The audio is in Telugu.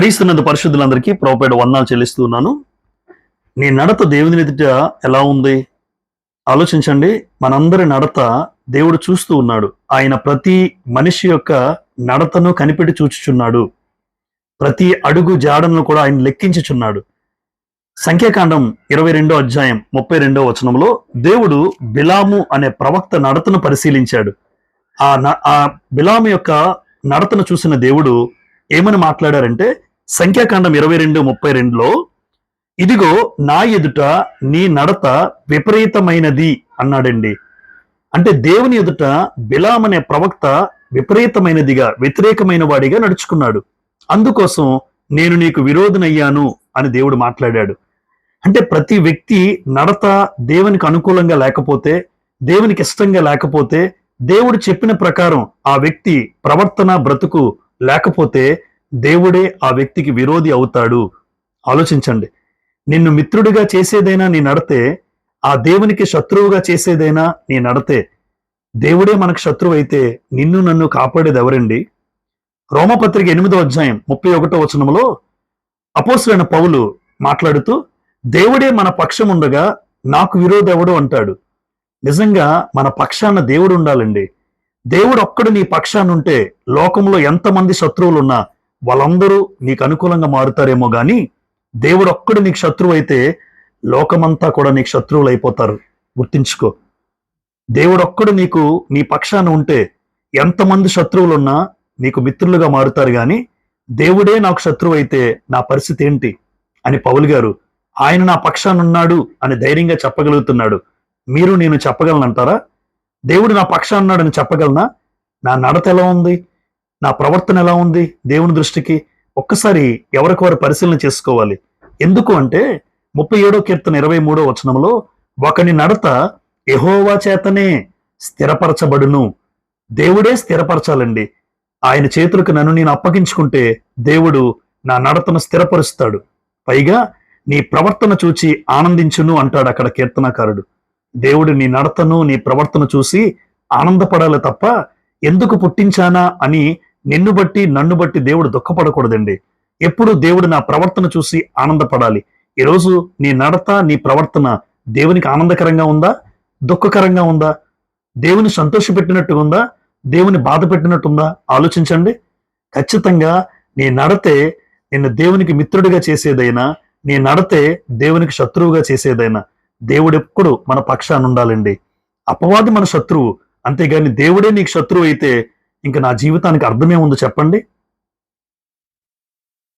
క్రీస్తునందు పరిశుద్ధులందరికీ ప్రోపేడ్ వందనాలు చెల్లిస్తున్నాను. నీ నడత దేవుని ఎదుట ఎలా ఉంది? ఆలోచించండి. మనందరి నడత దేవుడు చూస్తూ ఉన్నాడు. ఆయన ప్రతి మనిషి యొక్క నడతను కనిపెట్టి చూచుచున్నాడు. ప్రతి అడుగు జాడను కూడా ఆయన లెక్కించుచున్నాడు. సంఖ్యాకాండం ఇరవై రెండో అధ్యాయం ముప్పై రెండో వచనంలో దేవుడు బిలాము అనే ప్రవక్త నడతను పరిశీలించాడు. ఆ న- ఆ బిలాము యొక్క నడతను చూసిన దేవుడు ఏమని మాట్లాడారంటే సంఖ్యాకాండం ఇరవై రెండు ముప్పై రెండులో ఇదిగో నా ఎదుట నీ నడత విపరీతమైనది అన్నాడండి. అంటే దేవుని ఎదుట బిలాం అనే ప్రవక్త విపరీతమైనదిగా వ్యతిరేకమైన వాడిగా నడుచుకున్నాడు. అందుకోసం నేను నీకు విరోధనయ్యాను అని దేవుడు మాట్లాడాడు. అంటే ప్రతి వ్యక్తి నడత దేవునికి అనుకూలంగా లేకపోతే దేవునికి ఇష్టంగా లేకపోతే దేవుడు చెప్పిన ప్రకారం ఆ వ్యక్తి ప్రవర్తన బ్రతుకు లేకపోతే దేవుడే ఆ వ్యక్తికి విరోధి అవుతాడు. ఆలోచించండి. నిన్ను మిత్రుడిగా చేసేదైనా నీ నడతే ఆ దేవునికి శత్రువుగా చేసేదైనా నీ నడతే. దేవుడే మనకు శత్రువు అయితే నిన్ను నన్ను కాపాడేది ఎవరండి రోమపత్రిక ఎనిమిదో అధ్యాయం ముప్పై ఒకటో వచనంలో అపోసులైన పౌలు మాట్లాడుతూ దేవుడే మన పక్షం ఉండగా నాకు విరోధెవడు అంటాడు. నిజంగా మన పక్షాన దేవుడు ఉండాలండి దేవుడు ఒక్కడు నీ పక్షానుంటే లోకంలో ఎంతమంది శత్రువులు ఉన్నా వాళ్ళందరూ నీకు అనుకూలంగా మారుతారేమో కానీ దేవుడు ఒక్కడు నీకు శత్రువు అయితే లోకమంతా కూడా నీకు శత్రువులు అయిపోతారు. గుర్తించుకో. దేవుడు ఒక్కడు నీకు నీ పక్షాన ఉంటే ఎంతమంది శత్రువులు ఉన్నా నీకు మిత్రులుగా మారుతారు కానీ దేవుడే నాకు శత్రువు అయితే నా పరిస్థితి ఏంటి? అని పౌలు గారు ఆయన నా పక్షాన ఉన్నాడు అని ధైర్యంగా చెప్పగలుగుతున్నాడు. మీరు నేను చెప్పగలనంటారా? దేవుడు నా పక్షాన ఉన్నాడని చెప్పగలనా? నా నడత ఎలా ఉంది? నా ప్రవర్తన ఎలా ఉంది? దేవుని దృష్టికి ఒక్కసారి ఎవరికొవరు పరిశీలన చేసుకోవాలి. ఎందుకు అంటే ముప్పై ఏడో కీర్తన ఇరవై మూడో వచనంలో ఒకని నడత ఎహోవా చేతనే స్థిరపరచబడును. దేవుడే స్థిరపరచాలండి. ఆయన చేతులకు నన్ను నేను అప్పగించుకుంటే దేవుడు నా నడతను స్థిరపరుస్తాడు. పైగా నీ ప్రవర్తన చూచి ఆనందించును అంటాడు అక్కడ కీర్తనకారుడు. దేవుడు నీ నడతను నీ ప్రవర్తన చూసి ఆనందపడాలి తప్ప ఎందుకు పుట్టించానా అని నిన్ను బట్టి నన్ను బట్టి దేవుడు దుఃఖపడకూడదండి. ఎప్పుడు దేవుడు నా ప్రవర్తన చూసి ఆనందపడాలి. ఈరోజు నీ నడత నీ ప్రవర్తన దేవునికి ఆనందకరంగా ఉందా? దుఃఖకరంగా ఉందా? దేవుని సంతోషపెట్టినట్టుగా ఉందా దేవుని బాధ పెట్టినట్టుందా ఆలోచించండి. ఖచ్చితంగా నీ నడతే నిన్ను దేవునికి మిత్రుడిగా చేసేదైనా నీ నడతే దేవునికి శత్రువుగా చేసేదైనా దేవుడు ఎప్పుడు మన పక్షాన ఉండాలండి. అపవాది మన శత్రువు. అంతేగాని దేవుడే నీకు శత్రువు అయితే ఇంకా నా జీవితానికి అర్థమే ఉంది చెప్పండి.